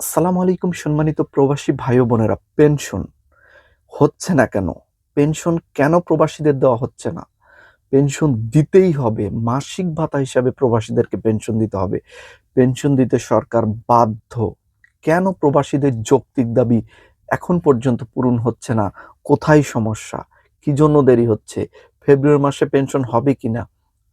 আসসালামু আলাইকুম সম্মানিত প্রবাসী ভাই বোনেরা, পেনশন হচ্ছে না কেন? পেনশন কেন প্রবাসীদের দেওয়া হচ্ছে না? পেনশন দিতেই হবে, মাসিক ভাতা হিসাবে প্রবাসীদেরকে পেনশন দিতে হবে। পেনশন দিতে সরকার বাধ্য। কেন প্রবাসীদের যৌক্তিক দাবি এখন পর্যন্ত পূরণ হচ্ছে না? কোথায় সমস্যা? কি জন্য দেরি হচ্ছে? ফেব্রুয়ারি মাসে পেনশন হবে কিনা?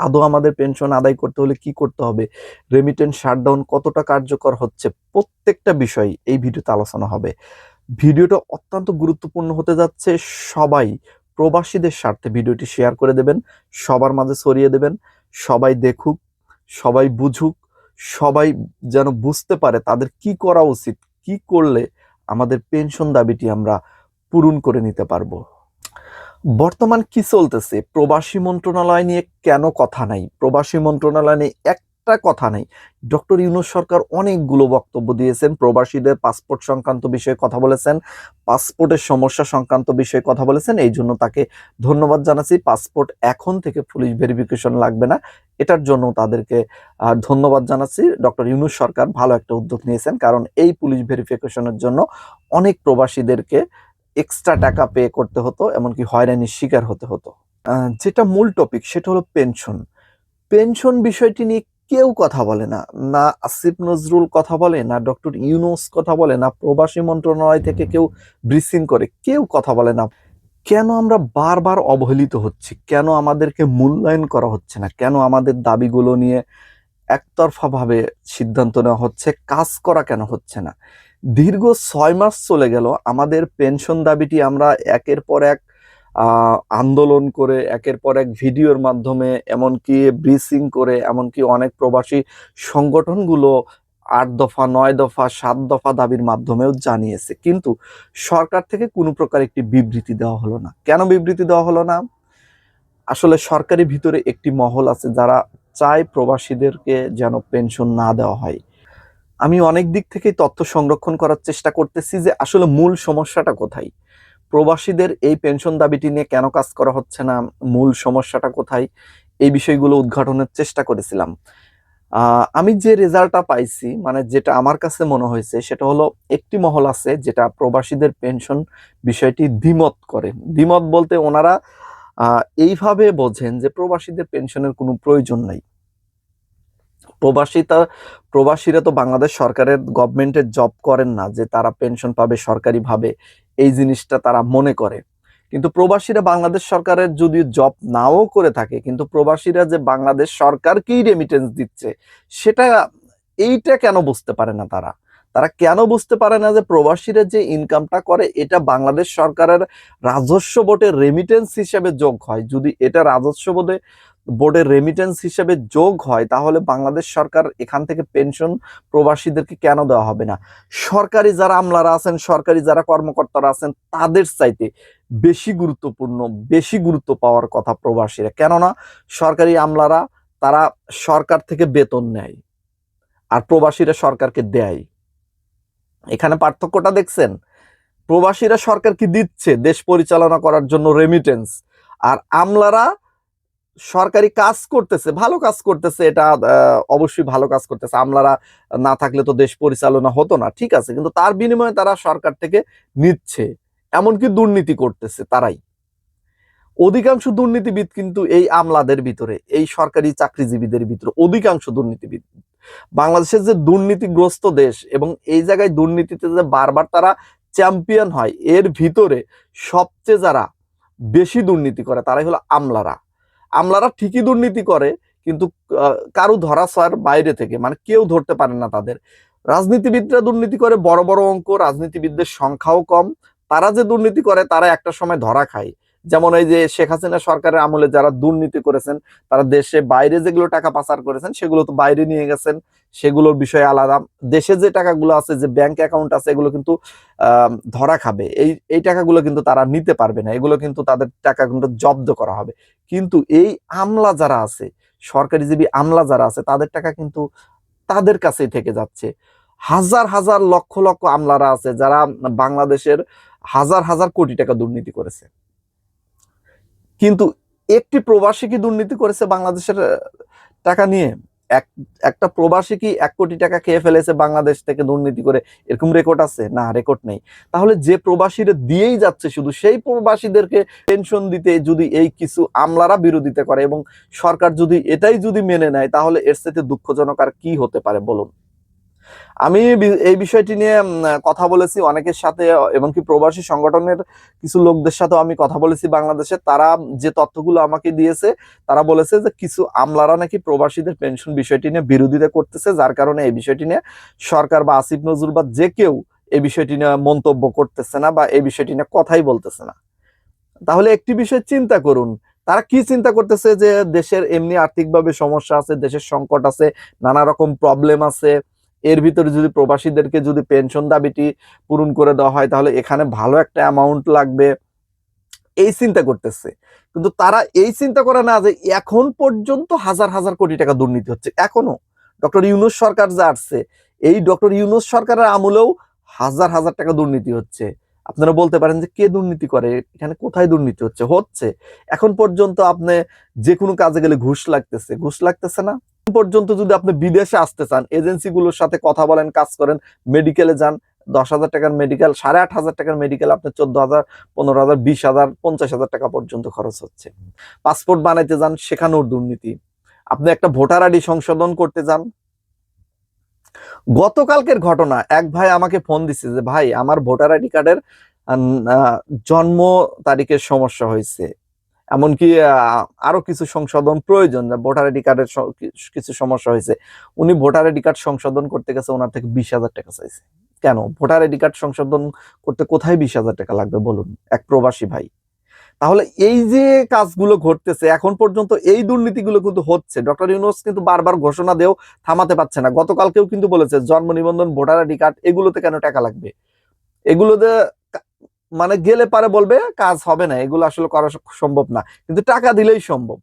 আদৌ আমাদের পেনশন আদায় করতে হলে কি করতে হবে? রেমিটেন্স শাটডাউন কতটা কার্যকর হচ্ছে? প্রত্যেকটা বিষয় এই ভিডিওতে আলোচনা হবে। ভিডিওটা অত্যন্ত গুরুত্বপূর্ণ হতে যাচ্ছে। সবাই প্রবাসীদের স্বার্থে ভিডিওটি শেয়ার করে দেবেন, সবার মাঝে ছড়িয়ে দেবেন, সবাই দেখুক, সবাই বুঝুক, সবাই যেন বুঝতে পারে তাদের কি করা উচিত, কি করলে আমাদের পেনশন দাবিটি আমরা পূরণ করে নিতে পারব। বর্তমান কি চলতেছে? প্রবাসী মন্ত্রণালয় নিয়ে কেন কথা নাই? প্রবাসী মন্ত্রণালয় নিয়ে একটা কথা নাই। ডক্টর ইউনুস সরকার অনেকগুলো বক্তব্য দিয়েছেন। প্রবাসীদের পাসপোর্ট সংক্রান্ত বিষয়ে কথা বলেছেন, পাসপোর্টের সমস্যা সংক্রান্ত বিষয়ে কথা বলেছেন, এই জন্য তাকে ধন্যবাদ জানাচ্ছি। পাসপোর্ট এখন থেকে পুলিশ ভেরিফিকেশন লাগবে না। এটার জন্য তাদেরকে ধন্যবাদ জানাচ্ছি। ডক্টর ইউনুস সরকার ভালো একটা উদ্যোগ নিয়েছেন, কারণ এই পুলিশ ভেরিফিকেশনের জন্য অনেক প্রবাসীদেরকে এক্সট্রা টাকা পে করতে হতো, এমনকি হয়রানির শিকার হতে হতো। যেটা মূল টপিক সেটা হলো পেনশন পেনশন বিষয়টি নিয়ে কেউ কথা বলে না। না আসিফ নজরুল কথা বলে, না ডক্টর ইউনুস কথা বলে, না প্রবাসী মন্ত্রণালয় থেকে কেউ ব্রিফিং করে, কেউ কথা বলে না। কেন আমরা বারবার অবহেলিত হচ্ছি? কেন আমাদেরকে মূল্যায়ন করা হচ্ছে না? কেন আমাদের দাবিগুলো নিয়ে একতরফাভাবে সিদ্ধান্ত নেওয়া হচ্ছে? কাজ করা কেন হচ্ছে না? দীর্ঘ ছয় মাস চলে গেল, আমাদের পেনশন দাবিটি আমরা একের পর এক আন্দোলন করে, একের পর এক ভিডিওর মাধ্যমে, এমনকি ব্রিসিং করে, এমনকি অনেক প্রবাসী সংগঠনগুলো আট দফা, নয় দফা, সাত দফা দাবির মাধ্যমেও জানিয়েছে। কিন্তু সরকার থেকে কোনো প্রকার একটি বিবৃতি দেওয়া হলো না। কেন বিবৃতি দেওয়া হলো না? আসলে সরকারি ভিতরে একটি মহল আছে যারা চায় প্রবাসীদেরকে যেন পেনশন না দেওয়া হয়। আমি অনেক দিক থেকেই তথ্য সংরক্ষণ করার চেষ্টা করতেছি যে আসলে মূল সমস্যাটা কোথায়? প্রবাসীদের এই পেনশন দাবিটি নিয়ে কেন কাজ করা হচ্ছে না? মূল সমস্যাটা কোথায়? এই বিষয়গুলো উদ্ঘাটনের চেষ্টা করেছিলাম। আমি যে রেজাল্টটা পাইছি মানে যেটা আমার কাছে মনে হয়েছে, সেটা হলো একটি মহল আছে যেটা প্রবাসীদের পেনশন বিষয়টি দ্বিমত করে। দ্বিমত বলতে ওনারা এইভাবে বোঝেন যে প্রবাসীদের পেনশনের কোনো প্রয়োজন নাই। প্রবাসীতা, প্রবাসীরা তো বাংলাদেশ সরকারের গভর্নমেন্টের জব করেন না, যে তারা পেনশন পাবে সরকারিভাবে, এই জিনিসটা তারা মনে করে। কিন্তু প্রবাসীরা বাংলাদেশ সরকারের যদি জব নাও করে থাকে, কিন্তু প্রবাসীরা যে বাংলাদেশ সরকারকেই রেমিটেন্স দিচ্ছে, সেটা এইটা কেন বুঝতে পারে না তারা? তারা কেন বুঝতে পারে না যে প্রবাসীরা যে ইনকামটা করে, এটা বাংলাদেশ সরকারের রাজস্ব বোর্ডের রেমিটেন্স হিসেবে যোগ হয়। যদি এটা রাজস্ব বোর্ডে বোর্ডের রেমিটেন্স হিসেবে যোগ হয়, তাহলে বাংলাদেশ সরকার এখান থেকে পেনশন প্রবাসীদেরকে কেন দেওয়া হবে না? সরকারি যারা আমলারা আছেন, সরকারি যারা কর্মকর্তারা আছেন, তাদের চাইতে বেশি গুরুত্বপূর্ণ, বেশি গুরুত্ব পাওয়ার কথা প্রবাসীরা। কেননা সরকারি আমলারা, তারা সরকার থেকে বেতন নেয় আর প্রবাসীরা সরকারকে দেয়। এখানে পার্থক্যটা দেখছেন? প্রবাসীরা সরকারকে দিচ্ছে দেশ পরিচালনা করার জন্য রেমিটেন্স আর আমলারা সরকারি কাজ করতেছে, ভালো কাজ করতেছে, এটা অবশ্যই ভালো কাজ করতেছে। আমলারা না থাকলে তো দেশ পরিচালনা হতো না, ঠিক আছে। কিন্তু তার বিনিময়ে তারা সরকার থেকে নিচ্ছে, এমনকি দুর্নীতি করতেছে তারাই। অধিকাংশ দুর্নীতিবিদ কিন্তু এই আমলাদের ভিতরে, এই সরকারি চাকরিজীবীদের ভিতরে অধিকাংশ দুর্নীতিবিদ। বাংলাদেশের যে দুর্নীতিগ্রস্ত দেশ এবং এই জায়গায় দুর্নীতিতে যে বারবার তারা চ্যাম্পিয়ন হয়, এর ভিতরে সবচেয়ে যারা বেশি দুর্নীতি করে তারাই হলো আমলারা। আমলারা ঠিকই দুর্নীতি করে, কিন্তু কারু কারও ধরা ছাড় বাইরে থেকে মানে কেউ ধরতে পারে না তাদের। রাজনীতিবিদরা দুর্নীতি করে, বড় বড় অঙ্ক, রাজনীতিবিদদের সংখ্যাও কম। তারা যে দুর্নীতি করে, তারা একটা সময় ধরা খায়। যেমন এই যে শেখ হাসিনা সরকারের আমলে যারা দুর্নীতি করেছেন, তারা দেশে বাইরে যেগুলো টাকা পাচার করেছেন, সেগুলো তো বাইরে নিয়ে গেছেন। সেগুলোর বিষয়ে আলাদা। দেশে যে টাকাগুলো আছে, যে ব্যাংক অ্যাকাউন্ট আছে, এগুলো কিন্তু ধরা খাবে। এই এই টাকাগুলো কিন্তু তারা নিতে পারবে না। এগুলো কিন্তু তাদের টাকা কিন্তু জব্দ করা হবে। কিন্তু এই আমলা যারা আছে, সরকারিজীবী আমলা যারা আছে, তাদের টাকা কিন্তু তাদের কাছেই থেকে যাচ্ছে। হাজার হাজার লক্ষ লক্ষ আমলারা আছে, যারা বাংলাদেশের হাজার হাজার কোটি টাকা দুর্নীতি করেছে। কিন্তু একটি প্রবাসী কি দুর্নীতি করেছে বাংলাদেশের টাকা নিয়ে? এক, একটা প্রবাসী কি এক কোটি টাকা খেয়ে ফেলেছে বাংলাদেশ থেকে দুর্নীতি করে? এরকম রেকর্ড আছে? না রেকর্ড নেই। তাহলে যে প্রবাসীরা দিয়েই যাচ্ছে শুধু সেই প্রবাসীদেরকে পেনশন দিতে যদি এই কিছু আমলারা বিরোধিতা করে এবং সরকার যদি এটাই যদি মেনে নেয়, তাহলে এর সাথে দুঃখজনক আর কি হতে পারে বলুন? আমি এই বিষয়টি নিয়ে কথা বলেছি অনেকের সাথে এবং কি প্রবাসী সংগঠনের কিছু লোকদের সাথেও আমি কথা বলেছি বাংলাদেশে। তারা যে তথ্যগুলো আমাকে দিয়েছে, তারা বলেছে যে কিছু আমলারা নাকি প্রবাসীদের পেনশন বিষয়টি নিয়ে বিরোধিতা করতেছে, যার কারণে এই বিষয়টি নিয়ে সরকার বা আসিফ নজরুল বা যে কেউ এই বিষয়টি নিয়ে মন্তব্য করতেছে না বা এই বিষয়টি নিয়ে কথাই বলতেছে না। তাহলে একটি বিষয় চিন্তা করুন, তারা কি চিন্তা করতেছে যে দেশের এমনি আর্থিকভাবে সমস্যা আছে, দেশের সংকট আছে, নানা রকম প্রবলেম আছে এর ভিতরে যদি প্রবাসীদেরকে যদি পেনশন দাবিটি পূরণ করে দেওয়া হয়, তাহলে এখানে ভালো একটা অ্যামাউন্ট লাগবে। এই চিন্তা করতেছে। কিন্তু তারা এই চিন্তা করে না যে এখন পর্যন্ত হাজার হাজার কোটি টাকা দুর্নীতি হচ্ছে। এখনও। ডক্টর ইউনুস সরকার যা আসছে, এই ডক্টর ইউনুস সরকারের আমলেও হাজার হাজার টাকা দুর্নীতি হচ্ছে। আপনারা বলতে পারেন যে কে দুর্নীতি করে? এখানে কোথায় দুর্নীতি হচ্ছে? হচ্ছে। এখন পর্যন্ত আপনি যে কোনো কাজে গেলে ঘুষ লাগতেছে। ঘুষ লাগতেছে না? পর্যন্ত যদি আপনি বিদেশে আসতে চান, এজেন্সিগুলোর সাথে কথা বলেন, কাজ করেন মেডিকেলে যান, দশ হাজার টাকার মেডিকেল সাড়ে আট হাজার টাকার মেডিকেল আপনার চোদ্দ হাজার, পনেরো হাজার, বিশ হাজার, পঞ্চাশ হাজার টাকা পর্যন্ত খরচ হচ্ছে। পাসপোর্ট বানাইতে যান, সেখানেও দুর্নীতি। আপনি একটা ভোটার আইডি সংশোধন করতে যান। গতকালকের ঘটনা, এক ভাই আমাকে ফোন দিছে যে, ভাই, আমার ভোটার আইডি কার্ডের জন্ম তারিখের সমস্যা হয়েছে। এমনকি আরও কিছু সংশোধন প্রয়োজন ভোটার আইডি কার্ডের কিছু সমস্যা হয়েছে। উনি ভোটার আইডি কার্ড সংশোধন করতে গেছে, ওনার থেকে বিশ হাজার টাকা চাইছে। কেন? ভোটার আইডি কার্ড সংশোধন করতে কোথায় বিশ হাজার টাকা লাগবে, বলুন? এক প্রবাসী ভাই। তাহলে এই যে কাজগুলো ঘটতেছে, এখন পর্যন্ত এই দুর্নীতিগুলো কিন্তু হচ্ছে। ডক্টর ইউনুস কিন্তু বারবার ঘোষণা দেও থামাতে পারছে না। গতকালকেও কিন্তু বলেছে, জন্ম নিবন্ধন, ভোটার আইডি কার্ড, এগুলোতে কেন টাকা লাগবে? এগুলোতে মানে গেলে পারে বলবে, কাজ হবে না, এগুলো আসলে করা সম্ভব না। কিন্তু টাকা দিলেই সম্ভব।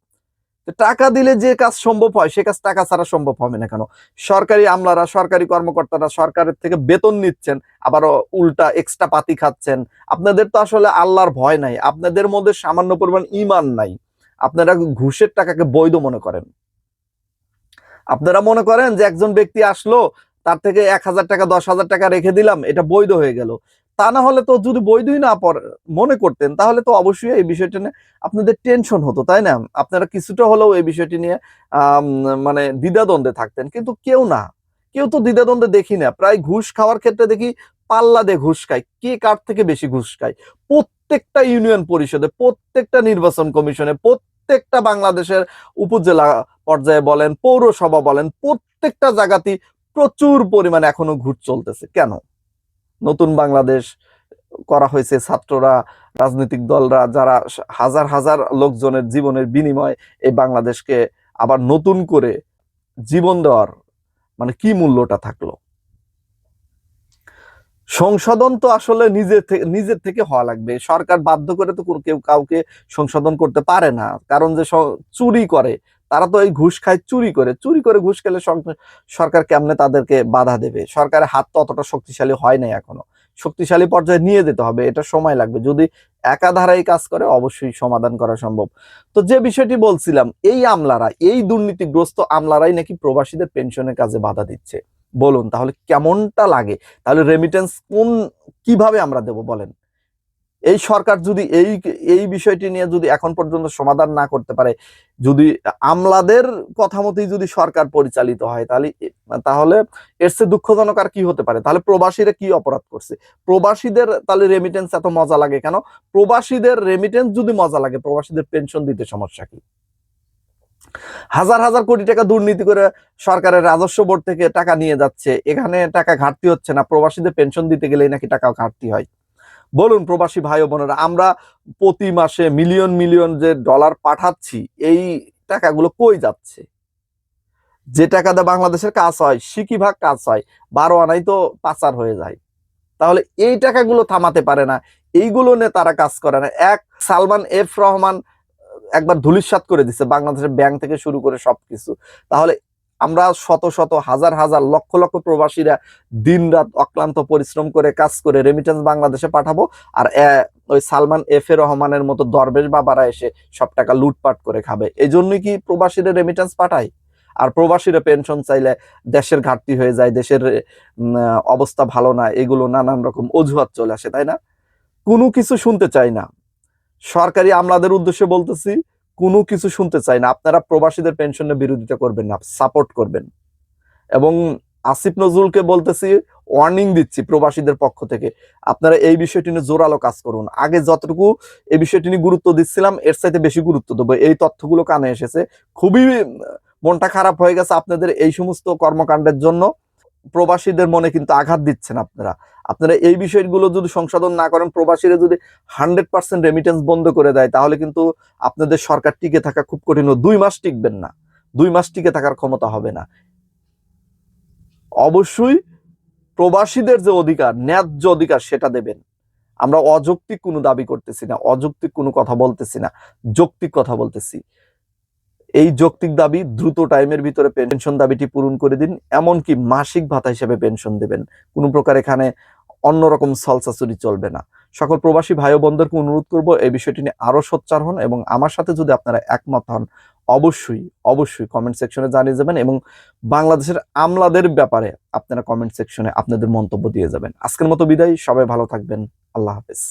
টাকা দিলে যে কাজ সম্ভব হয়, সে কাজ টাকা ছাড়া সম্ভব হবে না কেন? সরকারি আমলারা, সরকারি কর্মকর্তারা সরকারের থেকে বেতন নিচ্ছেন আবারও উল্টা এক্সট্রা পাতি খাচ্ছেন। আপনাদের তো আসলে আল্লাহর ভয় নাই, আপনাদের মধ্যে সামান্য পরিমাণ ইমান নাই। আপনারা ঘুষের টাকাকে বৈধ মনে করেন। আপনারা মনে করেন যে একজন ব্যক্তি আসলো, তার থেকে এক হাজার টাকা, দশ হাজার টাকা রেখে দিলাম, এটা বৈধ হয়ে গেল। তা না হলে তো যদি বৈধই না মনে করতেন, তাহলে তো অবশ্যই এই বিষয়টা নিয়ে আপনাদের টেনশন হতো, তাই না? আপনারা কিছুটা হলেও এই বিষয়টি নিয়ে মানে দ্বিধাদ্বন্দ্বে থাকতেন, কিন্তু কেউ না। কেউ তো দ্বিধাদ্বন্দ্বে দেখি না। প্রায় ঘুষ খাওয়ার ক্ষেত্রে দেখি পাল্লা দিয়ে ঘুষ খায়। কে কার থেকে বেশি ঘুষ খায়? প্রত্যেকটা ইউনিয়ন পরিষদে, প্রত্যেকটা নির্বাচন কমিশনে, প্রত্যেকটা বাংলাদেশের উপজেলা পর্যায়ে বলেন, পৌরসভা বলেন, প্রত্যেকটা জায়গাতেই প্রচুর পরিমাণে এখনও ঘুষ চলতেছে। কেন? নতুন বাংলাদেশ করা হয়েছে, ছাত্ররা, রাজনৈতিক দলরা, যারা হাজার হাজার লোকজনের জীবনের বিনিময় এই বাংলাদেশকে আবার নতুন করে জীবন দেওয়ার মানে কি মূল্যটা থাকল? সংশোধন তো আসলে নিজের থেকে নিজের থেকে হওয়া লাগবে। সরকার বাধ্য করে তো কেউ কাউকে সংশোধন করতে পারে না। কারণ যে চুরি করে তারা তো এই ঘুষ খায়, চুরি করে। চুরি করে ঘুষ খেলে সরকার কেমনে তাদেরকে বাধা দেবে? সরকারের হাত তো অতটা শক্তিশালী হয় নাই এখনও। শক্তিশালী পর্যায়ে নিয়ে যেতে হবে, এটা সময় লাগবে। যদি একাধারাই কাজ করে, অবশ্যই সমাধান করা সম্ভব। তো যে বিষয়টি বলছিলাম, এই আমলারা, এই দুর্নীতিগ্রস্ত আমলারাই নাকি প্রবাসীদের পেনশনের কাজে বাধা দিচ্ছে? বলুন, তাহলে কেমনটা লাগে? তাহলে রেমিটেন্স কোন, কীভাবে আমরা দেব বলেন? এই সরকার যদি এই এই বিষয়টি নিয়ে যদি এখন পর্যন্ত সমাধান না করতে পারে, যদি আমলাদের কথা মতোই যদি সরকার পরিচালিত হয়, তাহলে তাহলে এর চেয়ে দুঃখজনক আর কি হতে পারে? তাহলে প্রবাসীরা কি অপরাধ করছে? প্রবাসীদের তাহলে রেমিটেন্স এত মজা লাগে কেন? প্রবাসীদের রেমিটেন্স যদি মজা লাগে, প্রবাসীদের পেনশন দিতে সমস্যা কি? হাজার হাজার কোটি টাকা দুর্নীতি করে সরকারের রাজস্ব বোর্ড থেকে টাকা নিয়ে যাচ্ছে, এখানে টাকা ঘাটতি হচ্ছে না, প্রবাসীদের পেনশন দিতে গেলেই নাকি টাকা ঘাটতি হয়। বলুন প্রবাসী ভাই বোনেরা, আমরা প্রতি মাসে মিলিয়ন মিলিয়ন যে ডলার পাঠাচ্ছি, এই টাকাগুলো কই যাচ্ছে? যে টাকাতে বাংলাদেশের কাজ হয় সিকি ভাগ কাজ হয়, বারো আনাই তো পাচার হয়ে যায়। তাহলে এই টাকাগুলো থামাতে পারে না, এইগুলো নিয়ে তারা কাজ করে না। এক, সালমান এফ রহমান একবার ধুলিস্বাত করে দিচ্ছে বাংলাদেশের ব্যাংক থেকে শুরু করে সবকিছু। তাহলে আমরা শত শত, হাজার হাজার, লক্ষ লক্ষ প্রবাসীরা দিন রাত অক্লান্ত পরিশ্রম করে, কাজ করে রেমিটেন্স বাংলাদেশে পাঠাবো। আর ওই সালমান এফ এ রহমানের মতো দরবেশ বাবারা এসে সব টাকা লুটপাট করে খাবে। এই জন্যই কি প্রবাসীদের রেমিটেন্স পাঠায় আর প্রবাসীরা পেনশন চাইলে দেশের ঘাটতি হয়ে যায়, দেশের অবস্থা ভালো না, এগুলো নানান রকম অজুহাত চলে আসে, তাই না? কোনো কিছু শুনতে চাই না। সরকারি আমলাদের উদ্দেশ্যে বলতেছি কোনো কিছু শুনতে চাই না। আপনারা প্রবাসীদের পেনশনের বিরোধিতা করবেন না সাপোর্ট করবেন। এবং আসিফ নজরুলকে বলতেছি ওয়ার্নিং দিচ্ছি প্রবাসীদের পক্ষ থেকে, আপনারা এই বিষয়টি নিয়ে জোরালো কাজ করুন। আগে যতটুকু এই বিষয়টি নিয়ে গুরুত্ব দিচ্ছিলাম, এর চাইতে বেশি গুরুত্ব দেবো। এই তথ্যগুলো কানে এসেছে। খুবই মনটা খারাপ হয়ে গেছে আপনাদের এই সমস্ত কর্মকাণ্ডের জন্য। প্রবাসীদের মনে কিন্তু আঘাত দিচ্ছেন আপনারা। আপনারা এই বিষয়গুলো যদি সংশোধন না করেন, প্রবাসীরা যদি হান্ড্রেড পার্সেন্ট রেমিটেন্স বন্ধ করে দেয়, তাহলে কিন্তু আপনাদের সরকার টিকে থাকা খুব কঠিন দুই মাস টিকবেন না। দুই মাস টিকে থাকার ক্ষমতা হবে না। অবশ্যই প্রবাসীদের যে অধিকার, ন্যায্য অধিকার সেটা দেবেন। আমরা অযৌক্তিক কোনো দাবি করতেছি না, অযৌক্তিক কোনো কথা বলতেছি না, যৌক্তিক কথা বলতেছি। এই যৌক্তিক দাবি দ্রুত টাইমের ভিতরে পেনশন দাবিটি পূরণ করে দিন, এমনকি মাসিক ভাতা হিসেবে পেনশন দেবেন। কোনো প্রকার এখানে অন্যরকম সলসাচুরি চলবে না। সকল প্রবাসী ভাই বোনদেরকে অনুরোধ করব এই বিষয়টি নিয়ে আরও সোচ্চার হন এবং আমার সাথে যদি আপনারা একমত হন, অবশ্যই অবশ্যই কমেন্ট সেকশনে জানিয়ে যাবেন এবং বাংলাদেশের আমলাদের ব্যাপারে আপনারা কমেন্ট সেকশনে আপনাদের মন্তব্য দিয়ে যাবেন। আজকের মতো বিদায়, সবাই ভালো থাকবেন, আল্লাহ হাফেজ।